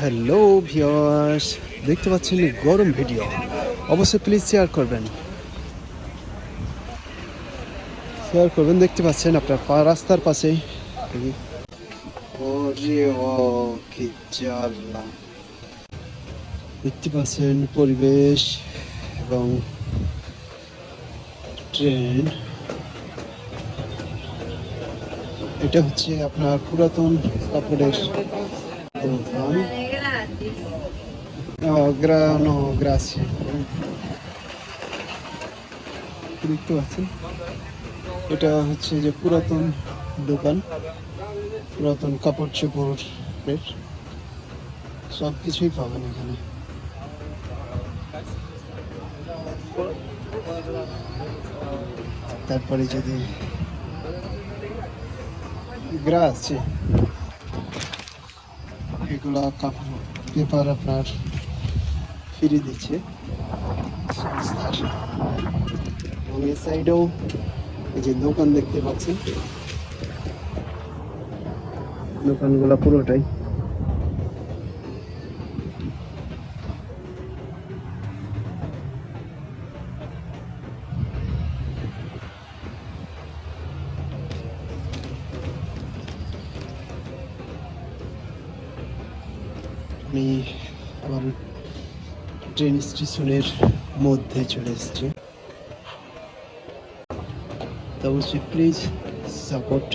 Hello viewers দেখতে পাচ্ছেন গরম ভিডিও। অবশ্যই প্লিজ শেয়ার করবেন। শেয়ার করবেন দেখতে পাচ্ছেন আপনার পা রাস্তার পাশে। দেখতে পাচ্ছেন পরিবেশ এবং ট্রেন। এটা হচ্ছে আপনার পুরাতন কাপড়ের দোকান। দেখতে পাচ্ছেন এটা হচ্ছে যে পুরাতন দোকান, পুরাতন কাপড় চোপড়ের। সব কিছুই পাবেন এখানে। তারপরে যদি গ্রাসে এগুলা কাপড়, পেপার আপনার ফিরে দিচ্ছে। এবং এই সাইডেও এই যে দোকান দেখতে পাচ্ছেন। দোকানগুলো পুরোটাই আমি আমার ট্রেন স্টেশনের মধ্যে চলে এসেছি। তো অবশ্যই প্লিজ সাপোর্ট